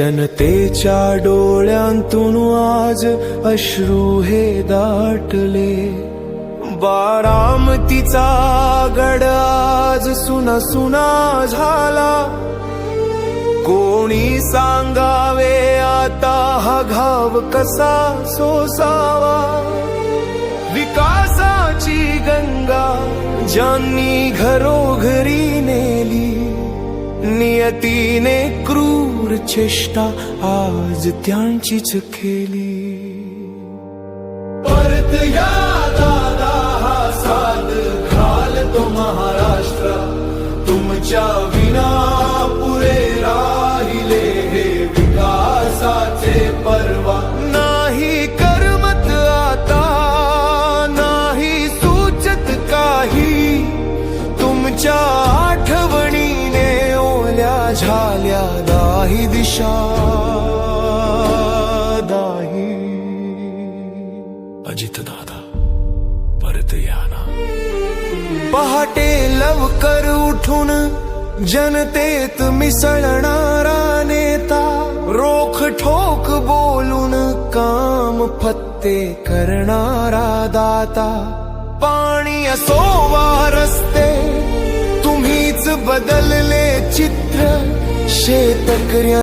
जनतेच्या डोळ्यांतून आज अश्रू हे दाटले. बारामतीचा गड आज सुना सुना झाला. कोणी सांगावे आता हा घाव कसा सोसावा? विकासाची गंगा ज्यांनी घरो नियतीने क्रूर चेष्टा आज त्यांचीच केली. परत या दादा हा साथ घालतो महाराष्ट्र. तुमच्या विना पुरे राहिले हे विकासाचे पर्वा. नाही करमत आता नाही सुचत काही. तुमच्या दाही दिशा दाही अजित दादा परत या ना. पहाटे लवकर उठून जनतेत मिसळणारा नेता रोख ठोक बोलून काम फत्ते करणारा दाता. पाणी असो वा रस्ते तुम्हीच बदलले ਤੱਕ ਰਿਆਂ